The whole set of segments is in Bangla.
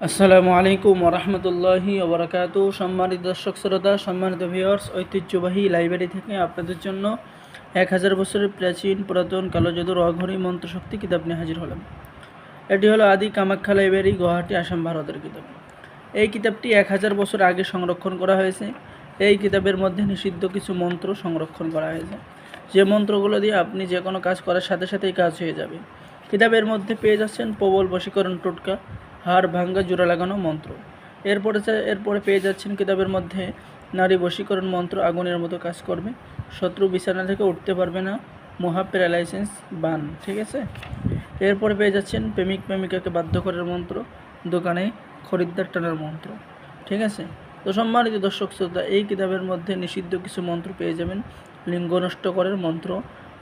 আসসালামু আলাইকুম ওরহমতুল্লাহি ওবরাকাতু। সম্মানিত দর্শক, শ্রোতা, সম্মানিত ভিউয়ার্স ঐতিহ্যবাহী লাইব্রেরি থেকে আপনাদের জন্য এক হাজার বছরের প্রাচীন পুরাতন কালো জাদুর অঘরী মন্ত্রশক্তি কিতাব নিয়ে হাজির হলাম। এটি হলো আদি কামাখ্যা লাইব্রেরি, গুয়াহাটি, আসাম ভারতের কিতাব। এই কিতাবটি এক হাজার বছর আগে সংরক্ষণ করা হয়েছে। এই কিতাবের মধ্যে নিষিদ্ধ কিছু মন্ত্র সংরক্ষণ করা হয়েছে। যে মন্ত্রগুলো দিয়ে আপনি যে কোনো কাজ করার সাথে সাথেই কাজ হয়ে যাবে। কিতাবের মধ্যে পেয়ে যাচ্ছেন প্রবল বশীকরণ টোটকা। হাড় ভাঙ্গা, জোড়া লাগানো মন্ত্র। এরপরে এরপরে পেয়ে যাচ্ছেন কিতাবের মধ্যে, নারী বশীকরণ মন্ত্র আগুনের মতো কাজ করবে। শত্রু বিছানা থেকে উঠতে পারবে না মহা প্যারালাইসেন্স বান, ঠিক আছে? এরপরে পেয়ে যাচ্ছেন প্রেমিক প্রেমিকাকে বাধ্য করার মন্ত্র, দোকানে খরিদ্দার টানার মন্ত্র, ঠিক আছে? তো সম্মানিত দর্শক শ্রোতা, এই কিতাবের মধ্যে নিষিদ্ধ কিছু মন্ত্র পেয়ে যাবেন। লিঙ্গ নষ্ট করার মন্ত্র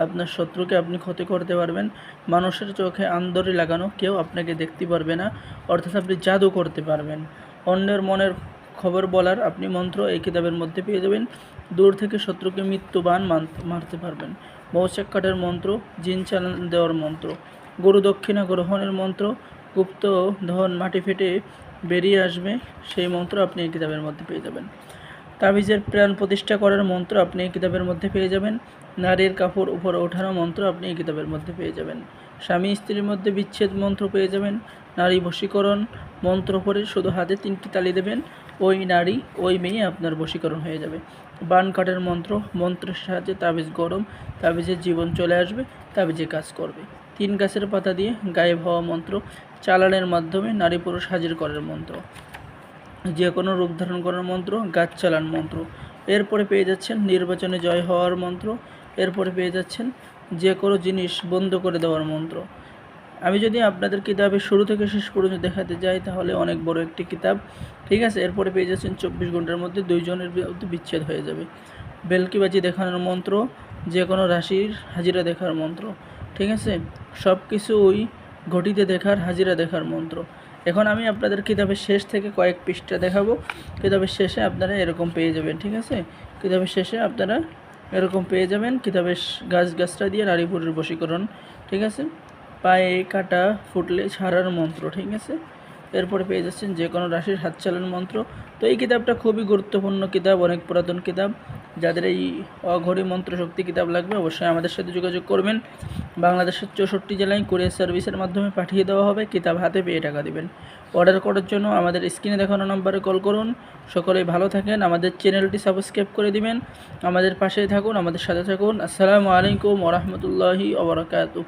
আপনার শত্রুকে আপনি ক্ষতি করতে পারবেন, মানুষের চোখে আন্দরি লাগানো কেউ আপনাকে দেখতে পারবে না, অর্থাৎ আপনি জাদু করতে পারবেন। অন্যের মনের খবর বলার আপনি মন্ত্র এই কিতাবের মধ্যে পেয়ে যাবেন, দূর থেকে শত্রুকে মৃত্যুবান মারতে পারবেন। মৌচাক কাঠের মন্ত্র, জিন চালান দেওয়ার মন্ত্র, গুরু দক্ষিণা গ্রহণের মন্ত্র, গুপ্ত ধন মাটি ফেটে বেরিয়ে আসবে, সেই মন্ত্র আপনি এই কিতাবের মধ্যে পেয়ে যাবেন। তাবিজের প্রাণ প্রতিষ্ঠা করার মন্ত্র আপনি এই কিতাবের মধ্যে পেয়ে যাবেন। নারীর কাপড় উপরে ওঠানো মন্ত্র আপনি এই কিতাবের মধ্যে পেয়ে যাবেন। স্বামী স্ত্রীর মধ্যে বিচ্ছেদ মন্ত্র পেয়ে যাবেন। নারী বশীকরণ মন্ত্র পরে শুধু হাতে তিনটি তালি দেবেন। ওই নারী, ওই মেয়ে আপনার বশীকরণ হয়ে যাবে। বান কাঠের মন্ত্র, মন্ত্রের সাহায্যে তাবিজ গরম, তাবিজের জীবন চলে আসবে, তাবিজে কাজ করবে। তিন গাছের পাতা দিয়ে গায়েব হওয়া মন্ত্র, চালানের মাধ্যমে নারী পুরুষ হাজির করার মন্ত্র। যে কোনো রূপ ধারণ করার মন্ত্র, গাছ চালান মন্ত্র। এরপরে পেয়ে যাচ্ছেন নির্বাচনে জয় হওয়ার মন্ত্র। এরপরে পেয়ে যাচ্ছেন যে কোনো জিনিস বন্ধ করে দেওয়ার মন্ত্র। আমি যদি আপনাদের কিতাবের শুরু থেকে শেষ পর্যন্ত দেখাতে যাই, তাহলে অনেক বড় একটি কিতাব। ঠিক আছে, এরপরে পেয়ে যাচ্ছেন চব্বিশ ঘণ্টার মধ্যে দুইজনের বিচ্ছেদ হয়ে যাবে। বেলকিবাজি দেখানোর মন্ত্র, যে কোনো রাশির হাজিরা দেখার মন্ত্র। ঠিক আছে সব কিছুই ঘটিতে দেখার, হাজিরা দেখার মন্ত্র। এখন আমি আপনাদের কিতাবের শেষ থেকে কয়েক পৃষ্ঠা দেখাবো। কিতাবের শেষে আপনারা এরকম পেয়ে যাবেন, ঠিক আছে? কিতাবের শেষে আপনারা এরকম পেয়ে যাবেন, কিতাবের গাছ গাছটা দিয়ে নারীপুরের বশীকরণ, ঠিক আছে? পায়ে কাটা ফুটলে ছাড়ার মন্ত্র, ঠিক আছে? এরপরে পেয়ে যাচ্ছেন যে কোনো রাশির হাত চালান মন্ত্র। তো এই কিতাবটা খুবই গুরুত্বপূর্ণ কিতাব, অনেক পুরাতন কিতাব। যাদের এই অঘরী মন্ত্র শক্তি কিতাব লাগবে, অবশ্যই আমাদের সাথে যোগাযোগ করবেন। বাংলাদেশের চৌষট্টি জেলায় কুরিয়ার সার্ভিসের মাধ্যমে পাঠিয়ে দেওয়া হবে, কিতাব হাতে পেয়ে টাকা দেবেন। অর্ডার করার জন্য আমাদের স্ক্রিনে দেখানো নম্বরে কল করুন। সকলেই ভালো থাকেন, আমাদের চ্যানেলটি সাবস্ক্রাইব করে দিবেন। আমাদের পাশেই থাকুন, আমাদের সাথে থাকুন। আসসালামু আলাইকুম ওরহমতুল্লাহি ওবরাকাতুহ